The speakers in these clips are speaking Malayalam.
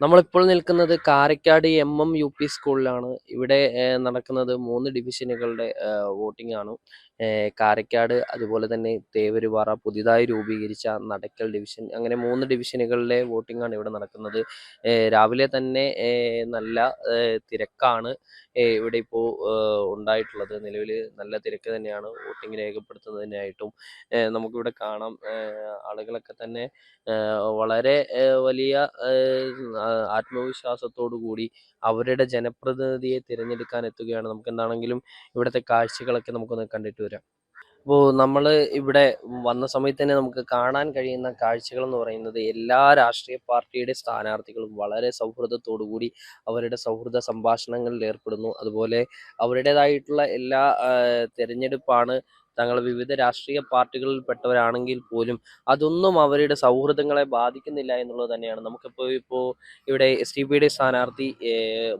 നമ്മളിപ്പോൾ നിൽക്കുന്നത് Karakkad M M U P സ്കൂളിലാണ്. ഇവിടെ നടക്കുന്നത് മൂന്ന് ഡിവിഷനുകളുടെ വോട്ടിംഗ് ആണ് കാരക്കാട് അതുപോലെ തന്നെ തേവരുപാറ പുതിയതായി രൂപീകരിച്ച നടക്കൽ ഡിവിഷൻ അങ്ങനെ മൂന്ന് ഡിവിഷനുകളിലെ വോട്ടിംഗ് ആണ് ഇവിടെ നടക്കുന്നത്. രാവിലെ തന്നെ നല്ല തിരക്കാണ് ഇവിടെ ഇപ്പോൾ ഉണ്ടായിട്ടുള്ളത്. നിലവിൽ നല്ല തിരക്ക് തന്നെയാണ് വോട്ടിംഗ് രേഖപ്പെടുത്തുന്നതിനായിട്ടും നമുക്ക് നമുക്കിവിടെ കാണാം ആളുകളൊക്കെ തന്നെ വളരെ വലിയ ആത്മവിശ്വാസത്തോടു കൂടി അവരുടെ ജനപ്രതിനിധിയെ തിരഞ്ഞെടുക്കാൻ എത്തുകയാണ്. നമുക്ക് എന്താണെങ്കിലും ഇവിടുത്തെ കാഴ്ചകളൊക്കെ നമുക്കൊന്ന് കണ്ടിട്ട് വരാം. അപ്പോൾ നമ്മൾ ഇവിടെ വന്ന സമയത്ത് തന്നെ നമുക്ക് കാണാൻ കഴിയുന്ന കാഴ്ചകൾ എന്ന് പറയുന്നത് എല്ലാ രാഷ്ട്രീയ പാർട്ടിയുടെ സ്ഥാനാർത്ഥികളും വളരെ കൂടി അവരുടെ സൗഹൃദ സംഭാഷണങ്ങളിൽ ഏർപ്പെടുന്നു. അതുപോലെ അവരുടേതായിട്ടുള്ള എല്ലാ തിരഞ്ഞെടുപ്പാണ് തങ്ങൾ വിവിധ രാഷ്ട്രീയ പാർട്ടികളിൽ പെട്ടവരാണെങ്കിൽ പോലും അതൊന്നും അവരുടെ സൗഹൃദങ്ങളെ ബാധിക്കുന്നില്ല എന്നുള്ളത് തന്നെയാണ്. നമുക്കിപ്പോൾ ഇപ്പോൾ ഇവിടെ എസ് ടി പിയുടെ സ്ഥാനാർത്ഥി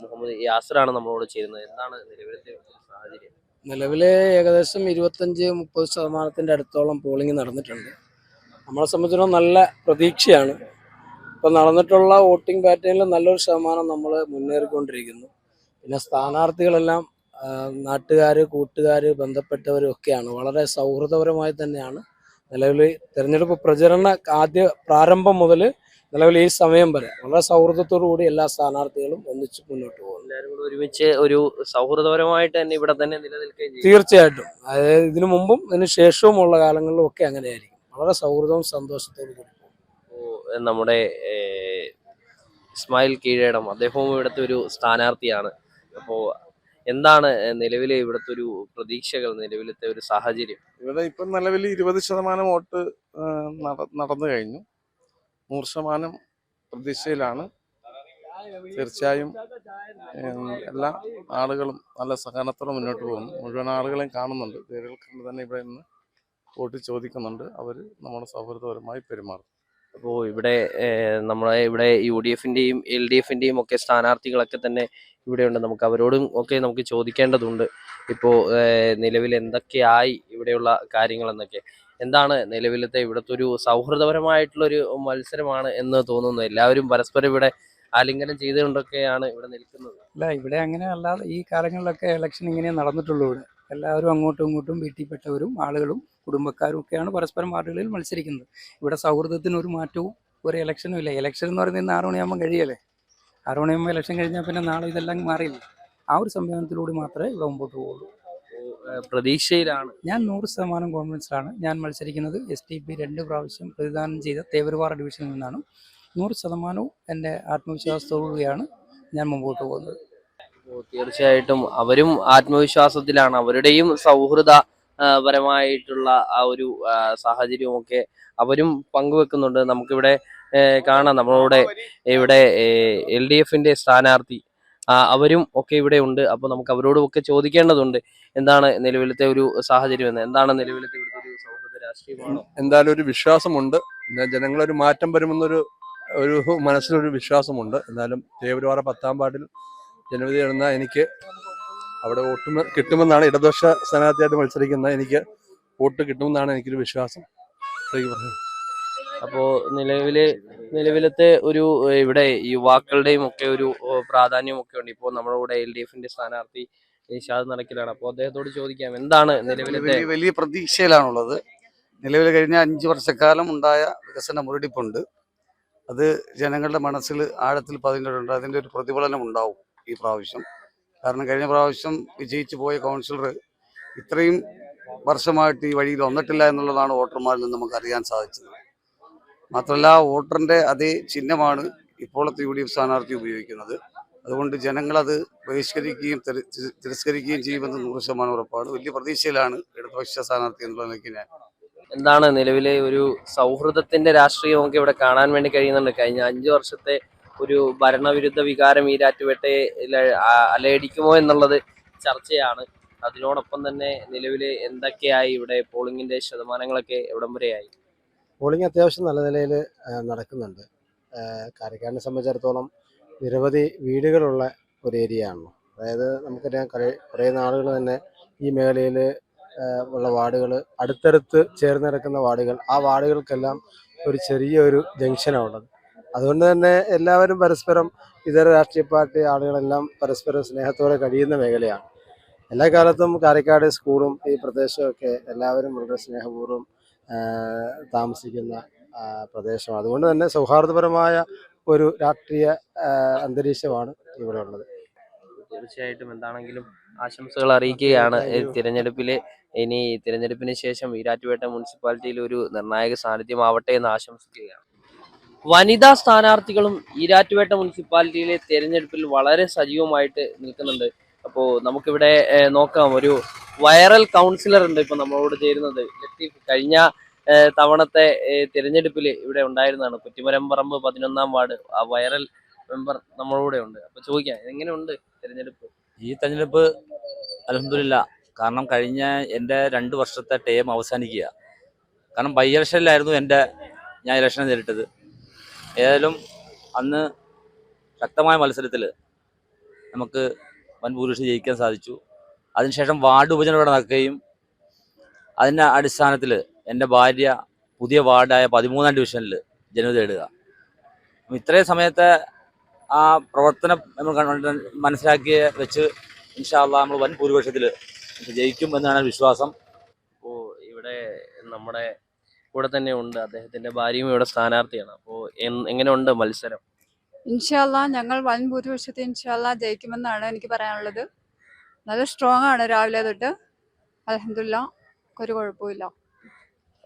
മുഹമ്മദ് യാസറാണ് നമ്മളോട് ചേരുന്നത്. എന്താണ് നിലവിലത്തെ സാഹചര്യം? നിലവിലെ ഏകദേശം ഇരുപത്തഞ്ച് മുപ്പത് ശതമാനത്തിന്റെ അടുത്തോളം പോളിംഗ് നടന്നിട്ടുണ്ട്. നമ്മളെ സംബന്ധിച്ചിടത്തോളം നല്ല പ്രതീക്ഷയാണ്. ഇപ്പം നടന്നിട്ടുള്ള വോട്ടിംഗ് പാറ്റേണിൽ നല്ലൊരു ശതമാനം നമ്മൾ മുന്നേറിക്കൊണ്ടിരിക്കുന്നു. പിന്നെ സ്ഥാനാർത്ഥികളെല്ലാം നാട്ടുകാർ കൂട്ടുകാർ ബന്ധപ്പെട്ടവരും ഒക്കെയാണ്. വളരെ സൗഹൃദപരമായി തന്നെയാണ് നിലവിൽ തിരഞ്ഞെടുപ്പ് പ്രചരണ ആദ്യ പ്രാരംഭം മുതൽ നിലവിൽ ഈ സമയം വരെ. വളരെ സൗഹൃദത്തോടു കൂടി എല്ലാ സ്ഥാനാർത്ഥികളും ഒന്നിച്ച് മുന്നോട്ട് പോകുന്നു. എല്ലാവരും കൂടെ ഒരുമിച്ച് ഒരു സൗഹൃദപരമായിട്ട് തന്നെ ഇവിടെ തന്നെ നിലനിൽക്കുകയും ചെയ്യും. തീർച്ചയായിട്ടും. അതായത് ഇതിനു മുമ്പും ഇതിനു ശേഷവുമുള്ള കാലങ്ങളിലും ഒക്കെ അങ്ങനെയായിരിക്കും. വളരെ സൗഹൃദവും സന്തോഷത്തോടും കൂടി. നമ്മുടെ ഇസ്മായിൽ കീഴേടം അദ്ദേഹവും ഇവിടുത്തെ ഒരു സ്ഥാനാർത്ഥിയാണ്. അപ്പോൾ എന്താണ് നിലവിലെ ഇവിടുത്തെ ഒരു പ്രതീക്ഷകൾ നിലവിലത്തെ ഒരു സാഹചര്യം? ഇവിടെ ഇപ്പം നിലവിൽ ഇരുപത് ശതമാനം വോട്ട് നടന്നു കഴിഞ്ഞു. നൂറ് ശതമാനം പ്രതീക്ഷയിലാണ്. തീർച്ചയായും എല്ലാ ആളുകളും നല്ല സഹകരണത്തോടെ മുന്നോട്ട് പോകുന്നു. മുഴുവൻ ആളുകളെയും കാണുന്നുണ്ട്. പേരുകൾ കണ്ട് തന്നെ ഇവിടെ നിന്ന് വോട്ട് ചോദിക്കുന്നുണ്ട്. അവർ നമ്മുടെ സൗഹൃദപരമായി പെരുമാറും. അപ്പോൾ ഇവിടെ നമ്മളെ ഇവിടെ യു ഡി എഫിന്റെയും എൽ ഡി എഫിന്റെയും ഒക്കെ സ്ഥാനാർത്ഥികളൊക്കെ തന്നെ ഇവിടെയുണ്ട്. നമുക്ക് അവരോടും ഒക്കെ നമുക്ക് ചോദിക്കേണ്ടതുണ്ട്. ഇപ്പോൾ നിലവിൽ എന്തൊക്കെയായി ഇവിടെയുള്ള കാര്യങ്ങളെന്നൊക്കെ. എന്താണ് നിലവിലത്തെ ഇവിടുത്തെ ഒരു സൗഹൃദപരമായിട്ടുള്ളൊരു മത്സരമാണ് എന്ന് തോന്നുന്നു. എല്ലാവരും പരസ്പരം ഇവിടെ ആലിംഗനം ചെയ്തുകൊണ്ടൊക്കെയാണ് ഇവിടെ നിൽക്കുന്നത്. അല്ല ഇവിടെ അങ്ങനെ അല്ലാതെ ഈ കാലങ്ങളിലൊക്കെ ഇലക്ഷൻ ഇങ്ങനെ നടന്നിട്ടുള്ളൂ ഇവിടെ. എല്ലാവരും അങ്ങോട്ടും ഇങ്ങോട്ടും വീട്ടിൽപ്പെട്ടവരും ആളുകളും കുടുംബക്കാരും ഒക്കെയാണ് പരസ്പരം വാർഡുകളിൽ മത്സരിക്കുന്നത്. ഇവിടെ സൗഹൃദത്തിന് ഒരു മാറ്റവും ഒരു ഇലക്ഷനും ഇല്ല. ഇലക്ഷൻ എന്ന് പറയുന്നത് ഇന്ന് ആറ് മണിയാകുമ്പോൾ കഴിയല്ലേ ആറ് മണിയാകുമ്പോൾ ഇലക്ഷൻ കഴിഞ്ഞാൽ പിന്നെ നാളെ ഇതെല്ലാം മാറിയില്ല? ആ ഒരു സംവിധാനത്തിലൂടെ മാത്രമേ ഇവിടെ മുമ്പോട്ട് പോകുള്ളൂ പ്രതീക്ഷയിലാണ്. ഞാൻ നൂറ് ശതമാനം കോൺഫിഡൻസിലാണ് ഞാൻ മത്സരിക്കുന്നത് എസ് ടി പി രണ്ട് പ്രാവശ്യം പ്രതിദാനം ചെയ്ത തേവർവാർ ഡിവിഷനിൽ നിന്നാണ്. നൂറ് ശതമാനവും എന്റെ ആത്മവിശ്വാസത്തോടുകൂടിയാണ് ഞാൻ മുമ്പോട്ട് പോകുന്നത്. തീർച്ചയായിട്ടും അവരും ആത്മവിശ്വാസത്തിലാണ്. അവരുടെയും സൗഹൃദ ആ, പരമായിട്ടുള്ള ആ ഒരു സാഹചര്യമൊക്കെ അവരും പങ്കുവെക്കുന്നുണ്ട്. നമുക്കിവിടെ കാണാം. നമ്മളിവിടെ ഇവിടെ എൽ ഡി എഫിന്റെ സ്ഥാനാർത്ഥി അവരും ഒക്കെ ഇവിടെ ഉണ്ട്. അപ്പൊ നമുക്ക് അവരോടും ഒക്കെ ചോദിക്കേണ്ടതുണ്ട്. എന്താണ് നിലവിലത്തെ ഒരു സാഹചര്യം എന്ന് എന്താണ് നിലവിലത്തെ ഇവിടുത്തെ ഒരു സൗഹൃദ രാഷ്ട്രീയമാണോ? എന്തായാലും ഒരു വിശ്വാസമുണ്ട്. ജനങ്ങളൊരു മാറ്റം വരുമെന്നൊരു ഒരു മനസ്സിലൊരു വിശ്വാസമുണ്ട്. എന്നാലും തേവരുവാറ പത്താം പാട്ടിൽ ജനവിധി എഴുന്ന എനിക്ക് അവിടെ വോട്ട് കിട്ടുമെന്നാണ് ഇടതുപക്ഷ സ്ഥാനാർത്ഥിയായിട്ട് മത്സരിക്കുന്ന എനിക്ക് വോട്ട് കിട്ടുമെന്നാണ് എനിക്കൊരു വിശ്വാസം. അപ്പോൾ നിലവിൽ നിലവിലത്തെ ഒരു ഇവിടെ യുവാക്കളുടെയും ഒക്കെ ഒരു പ്രാധാന്യം പ്രാധാന്യമൊക്കെ ഉണ്ട്. ഇപ്പോ നമ്മുടെ കൂടെ എൽ ഡി എഫിന്റെ സ്ഥാനാർത്ഥി നിഷാദ് നടക്കിലാണ്. അപ്പോൾ അദ്ദേഹത്തോട് ചോദിക്കാം എന്താണ് നിലവിലത്തെ വലിയ വലിയ പ്രതീക്ഷയിലാണുള്ളത്. നിലവിൽ കഴിഞ്ഞ അഞ്ച് വർഷക്കാലം ഉണ്ടായ വികസന മുരടിപ്പുണ്ട്. അത് ജനങ്ങളുടെ മനസ്സിൽ ആഴത്തിൽ പതിഞ്ഞിട്ടുണ്ട്. അതിന്റെ ഒരു പ്രതിഫലനം ഉണ്ടാവും ഈ പ്രാവശ്യം. കാരണം കഴിഞ്ഞ പ്രാവശ്യം വിജയിച്ചു പോയ കൗൺസിലർ ഇത്രയും വർഷമായിട്ട് ഈ വഴിയിൽ വന്നിട്ടില്ല എന്നുള്ളതാണ് വോട്ടർമാരിൽ നിന്ന് നമുക്ക് അറിയാൻ സാധിച്ചത്. മാത്രമല്ല വോട്ടറിന്റെ അതേ ചിഹ്നമാണ് ഇപ്പോഴത്തെ യു ഡി എഫ് സ്ഥാനാർത്ഥി ഉപയോഗിക്കുന്നത്. അതുകൊണ്ട് ജനങ്ങളത് ബഹിഷ്കരിക്കുകയും തിര- തിര- തിരസ്കരിക്കുകയും ചെയ്യുമെന്ന് നൂറ് ശതമാനം ഉറപ്പാണ്. വലിയ പ്രതീക്ഷയിലാണ് ഇടതുപക്ഷ സ്ഥാനാർത്ഥി എന്നുള്ള നിലയ്ക്ക് ഞാൻ എന്താണ് നിലവിലെ ഒരു സൗഹൃദത്തിന്റെ രാഷ്ട്രീയമൊക്കെ ഇവിടെ കാണാൻ വേണ്ടി കഴിയുന്നുണ്ട്? കഴിഞ്ഞ അഞ്ചു വർഷത്തെ ഒരു ഭരണവിരുദ്ധ വികാരം ഈ രാറ്റുപേട്ടയെ അലയടിക്കുമോ എന്നുള്ളത് ചർച്ചയാണ്. അതിനോടൊപ്പം തന്നെ നിലവിലെ എന്തൊക്കെയായി ഇവിടെ പോളിംഗിന്റെ ശതമാനങ്ങളൊക്കെ എവിടം വരെയായി? പോളിംഗ് അത്യാവശ്യം നല്ല നിലയിൽ നടക്കുന്നുണ്ട്. കാരക്കാടിനെ സംബന്ധിച്ചിടത്തോളം നിരവധി വീടുകളുള്ള ഒരു ഏരിയ ആണല്ലോ അതായത് നമുക്കറിയാം കുറേ കുറേ നാളുകൾ തന്നെ ഈ മേഖലയിൽ ഉള്ള വാർഡുകൾ അടുത്തടുത്ത് ചേർന്ന് കിടക്കുന്ന വാർഡുകൾ. ആ വാർഡുകൾക്കെല്ലാം ഒരു ചെറിയൊരു ജംഗ്ഷനാണ് ഉള്ളത് അതുകൊണ്ട് തന്നെ എല്ലാവരും പരസ്പരം ഇതര രാഷ്ട്രീയ പാർട്ടി ആളുകളെല്ലാം പരസ്പരം സ്നേഹത്തോടെ കഴിയുന്ന മേഖലയാണ്. എല്ലാ കാലത്തും കാരക്കാട് സ്കൂളും ഈ പ്രദേശമൊക്കെ എല്ലാവരും വളരെ സ്നേഹപൂർവം താമസിക്കുന്ന പ്രദേശം പ്രദേശമാണ്. അതുകൊണ്ട് തന്നെ സൗഹാർദ്ദപരമായ ഒരു രാഷ്ട്രീയ അന്തരീക്ഷമാണ് ഇവിടെ ഉള്ളത്. തീർച്ചയായിട്ടും. എന്താണെങ്കിലും ആശംസകൾ അറിയിക്കുകയാണ്. ഈ തിരഞ്ഞെടുപ്പിലെ ഇനി തിരഞ്ഞെടുപ്പിന് ശേഷം ഈരാറ്റുപേട്ട മുനിസിപ്പാലിറ്റിയിൽ ഒരു നിർണായക സാന്നിധ്യമാവട്ടെ എന്ന് ആശംസിക്കുകയാണ്. വനിതാ സ്ഥാനാർത്ഥികളും ഈരാറ്റുപേട്ട മുനിസിപ്പാലിറ്റിയിലെ തിരഞ്ഞെടുപ്പിൽ വളരെ സജീവമായിട്ട് നിൽക്കുന്നുണ്ട്. അപ്പോൾ നമുക്കിവിടെ നോക്കാം. ഒരു വൈറൽ കൗൺസിലർ ഉണ്ട് ഇപ്പൊ നമ്മളോട് ചേരുന്നത്. ലത്തീഫ് കഴിഞ്ഞ തവണത്തെ തിരഞ്ഞെടുപ്പിൽ ഇവിടെ ഉണ്ടായിരുന്നതാണ്. കുറ്റിമരംപറമ്പ് പതിനൊന്നാം വാർഡ്. ആ വൈറൽ മെമ്പർ നമ്മളൂടെ ഉണ്ട് അപ്പൊ ചോദിക്കാം എങ്ങനെയുണ്ട് തിരഞ്ഞെടുപ്പ്? ഈ തെരഞ്ഞെടുപ്പ് അലഹമില്ല കാരണം കഴിഞ്ഞ എന്റെ രണ്ട് വർഷത്തെ ടേം അവസാനിക്കുക. കാരണം ബൈ ഇലക്ഷനിലായിരുന്നു എന്റെ ഞാൻ ഇലക്ഷൻ നേരിട്ടത്. ഏതായാലും അന്ന് ശക്തമായ മത്സരത്തിൽ നമുക്ക് വൻ ഭൂരിപക്ഷം ജയിക്കാൻ സാധിച്ചു. അതിനുശേഷം വാർഡ് ഉപജനം ഇവിടെ നടക്കുകയും അതിന്റെ അടിസ്ഥാനത്തിൽ എന്റെ ഭാര്യ പുതിയ വാർഡായ പതിമൂന്നാം ഡിവിഷനിൽ ജനവിധി നേടുക ഇത്രയും സമയത്തെ ആ പ്രവർത്തനം നമ്മൾ മനസ്സിലാക്കി വെച്ച് ഇൻഷാല്ല നമ്മൾ വൻ ഭൂരിപക്ഷത്തിൽ ജയിക്കും എന്നാണ് വിശ്വാസം. അപ്പോൾ ഇവിടെ നമ്മുടെ കൂടെ തന്നെ ഉണ്ട്. അദ്ദേഹത്തിന്റെ ഭാര്യയും ഇവിടെ സ്ഥാനാർത്ഥിയാണ്. അപ്പോൾ എങ്ങനെയുണ്ട് മത്സരം? ഇൻഷാല്ല ഞങ്ങൾ വൻ ഭൂരിപക്ഷത്തിൽ ഇൻഷാല്ല ജയിക്കുമെന്നാണ് എനിക്ക് പറയാനുള്ളത്. നല്ല സ്ട്രോങ് ആണ് രാവിലെ തൊട്ട്. അലഹമില്ല ഒരു കുഴപ്പമില്ല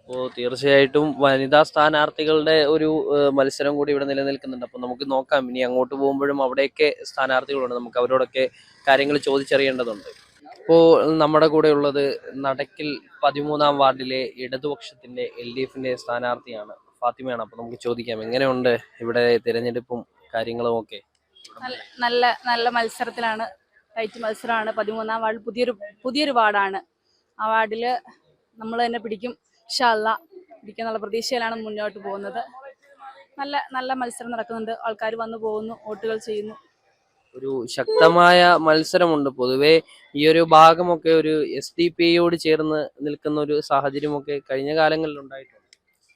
അപ്പോൾ തീർച്ചയായിട്ടും വനിതാ സ്ഥാനാർത്ഥികളുടെ ഒരു മത്സരം കൂടി ഇവിടെ നിലനിൽക്കുന്നുണ്ട്. അപ്പോൾ നമുക്ക് നോക്കാം. ഇനി അങ്ങോട്ട് പോകുമ്പോഴും അവിടെയൊക്കെ സ്ഥാനാർത്ഥികളുണ്ട്. നമുക്ക് അവരോടൊക്കെ കാര്യങ്ങൾ ചോദിച്ചറിയേണ്ടതുണ്ട്. ഇപ്പോൾ നമ്മുടെ കൂടെ ഉള്ളത് നടക്കിൽ പതിമൂന്നാം വാർഡിലെ ഇടതുപക്ഷത്തിന്റെ എൽ ഡി എഫിന്റെ സ്ഥാനാർത്ഥിയാണ് ഫാത്തിമയാണ്. അപ്പോൾ നമുക്ക് ചോദിക്കാം എങ്ങനെയുണ്ട് ഇവിടെ തിരഞ്ഞെടുപ്പും കാര്യങ്ങളും ഒക്കെ? നല്ല നല്ല മത്സരത്തിലാണ് ടൈറ്റ് മത്സരമാണ്. പതിമൂന്നാം വാർഡ് പുതിയൊരു പുതിയൊരു വാർഡാണ്. ആ വാർഡിൽ നമ്മൾ തന്നെ പിടിക്കും. ഷല്ല ഇരിക്കുന്നുള്ള പ്രതീക്ഷയിലാണ് മുന്നോട്ട് പോകുന്നത്. നല്ല നല്ല മത്സരം നടക്കുന്നുണ്ട്. ആൾക്കാർ വന്നു പോകുന്നു വോട്ടുകൾ ചെയ്യുന്നു. ഒരു ശക്തമായ മത്സരമുണ്ട്. പൊതുവെ ഈ ഒരു ഭാഗമൊക്കെ ഒരു എസ് ഡി പി യോട് ചേർന്ന് നിൽക്കുന്ന ഒരു സാഹചര്യമൊക്കെ കഴിഞ്ഞ കാലങ്ങളിൽ ഉണ്ടായിട്ടുണ്ട്.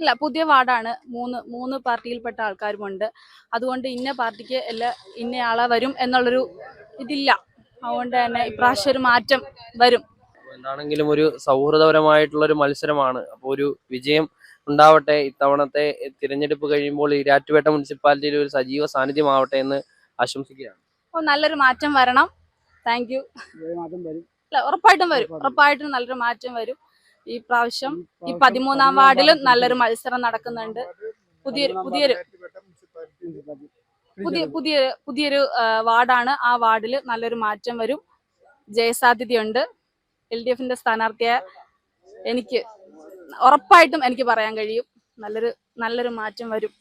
അല്ല പുതിയ വാർഡാണ്. മൂന്ന് മൂന്ന് പാർട്ടിയിൽപ്പെട്ട ആൾക്കാരുമുണ്ട്. അതുകൊണ്ട് ഇന്ന പാർട്ടിക്ക് എല്ലാ ഇന്നയാളെ വരും എന്നുള്ളൊരു ഇതില്ല. അതുകൊണ്ട് തന്നെ ഇപ്രാവശ്യം ഒരു മാറ്റം വരും. എന്താണെങ്കിലും ഒരു സൗഹൃദപരമായിട്ടുള്ള ഒരു മത്സരമാണ്. അപ്പോൾ ഒരു വിജയം ഉണ്ടാവട്ടെ ഇത്തവണത്തെ തിരഞ്ഞെടുപ്പ് കഴിയുമ്പോൾ ഇരാറ്റുപേട്ട മുനിസിപ്പാലിറ്റിയിൽ ഒരു സജീവ സാന്നിധ്യമാവട്ടെ എന്ന് ആശംസിക്കുകയാണ്. ഓ നല്ലൊരു മാറ്റം വരണം. Thank you. മാറ്റം വരും. അല്ല ഉറപ്പായിട്ടും വരും. ഉറപ്പായിട്ടും. നല്ലൊരു മാറ്റം വരും. ഈ പ്രാവശ്യം ഈ പതിമൂന്നാം വാർഡിലും നല്ലൊരു മത്സരം നടക്കുന്നുണ്ട്. പുതിയൊരു പുതിയൊരു പുതിയ പുതിയ പുതിയൊരു വാർഡാണ് ആ വാർഡിൽ നല്ലൊരു മാറ്റം വരും. ജയസാധ്യതയുണ്ട്. എൽ ഡി എഫിന്റെ സ്ഥാനാർത്ഥിയെ എനിക്ക് ഉറപ്പായിട്ടും എനിക്ക് പറയാൻ കഴിയും. നല്ലൊരു നല്ലൊരു മാറ്റം വരും.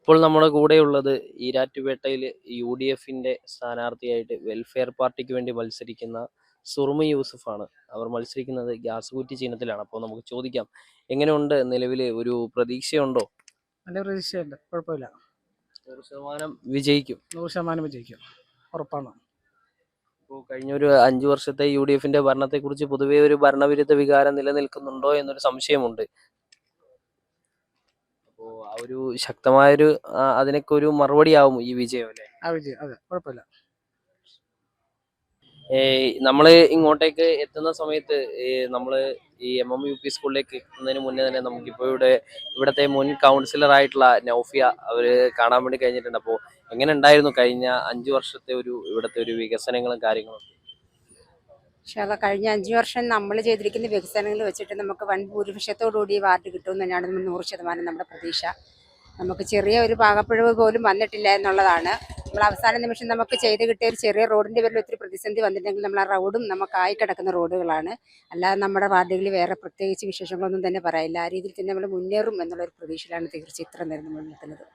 ഇപ്പോൾ നമ്മുടെ കൂടെയുള്ളത് ഈരാറ്റുപേട്ടയിൽ യു ഡി എഫിന്റെ സ്ഥാനാർത്ഥിയായിട്ട് വെൽഫെയർ പാർട്ടിക്ക് വേണ്ടി മത്സരിക്കുന്ന സുറുമി ആണ് അവർ മത്സരിക്കുന്നത് ഗ്യാസ് കുറ്റി ചിഹ്നത്തിലാണ്. അപ്പോൾ നമുക്ക് ചോദിക്കാം എങ്ങനെയുണ്ട് നിലവിൽ ഒരു പ്രതീക്ഷയുണ്ടോ? നല്ല പ്രതീക്ഷയുണ്ട്. കുഴപ്പമില്ല. നൂറ് ശതമാനം വിജയിക്കും. നൂറ് ശതമാനം വിജയിക്കും. ഉറപ്പാണ്. ഇപ്പോൾ കഴിഞ്ഞ ഒരു അഞ്ചു വർഷത്തെ യു ഡി എഫിന്റെ ഭരണത്തെക്കുറിച്ച് പൊതുവെ ഒരു ഭരണവിരുദ്ധ വികാരം നിലനിൽക്കുന്നുണ്ടോ എന്നൊരു സംശയമുണ്ട്. അപ്പോൾ ആ ഒരു ശക്തമായൊരു അതിനൊക്കെ ഒരു മറുപടി ആവും ഈ വിജയം അല്ലേ? ആ വിജയം അതെ കുഴപ്പമില്ല. നമ്മൾ ഇങ്ങോട്ടേക്ക് എത്തുന്ന സമയത്ത് നമ്മൾ ഈ എം എം യു പി സ്കൂളിലേക്ക് എത്തുന്നതിന് മുന്നേ തന്നെ നമുക്കിപ്പോൾ ഇവിടെ ഇവിടത്തെ മുൻ കൗൺസിലർ ആയിട്ടുള്ള നൗഫിയ അവർ കാണാൻ വേണ്ടി കഴിഞ്ഞിട്ടുണ്ട്. അപ്പോൾ എങ്ങനെ ഉണ്ടായിരുന്നു കഴിഞ്ഞ അഞ്ചു വർഷത്തെ ഒരു ഇവിടുത്തെ ഒരു വികസനങ്ങളും കാര്യങ്ങളും. പക്ഷേ കഴിഞ്ഞ അഞ്ച് വർഷം നമ്മൾ ചെയ്തിരിക്കുന്ന വികസനങ്ങൾ വെച്ചിട്ട് നമുക്ക് വൻ ഭൂരിപക്ഷത്തോടുകൂടി വാർഡ് കിട്ടുമെന്ന് തന്നെയാണ് നമ്മൾ നൂറ് ശതമാനം നമ്മുടെ പ്രതീക്ഷ. നമുക്ക് ചെറിയ ഒരു പാകപ്പിഴവ് പോലും വന്നിട്ടില്ല എന്നുള്ളതാണ്. നമ്മൾ അവസാന നിമിഷം നമുക്ക് ചെയ്ത് കിട്ടിയ ഒരു ചെറിയ റോഡിന്റെ പേരിൽ ഒത്തിരി പ്രതിസന്ധി വന്നിട്ടുണ്ടെങ്കിൽ നമ്മൾ ആ റോഡും നമുക്കായി കിടക്കുന്ന റോഡുകളാണ്. അല്ലാതെ നമ്മുടെ വാർഡുകളിൽ വേറെ പ്രത്യേകിച്ച് വിശേഷങ്ങളൊന്നും തന്നെ പറയില്ല. ആ രീതിയിൽ തന്നെ നമ്മൾ മുന്നേറും എന്നുള്ളൊരു പ്രതീക്ഷയിലാണ് തീർച്ചയായും ഇത്ര നേരം നമ്മൾ നിൽക്കുന്നത്.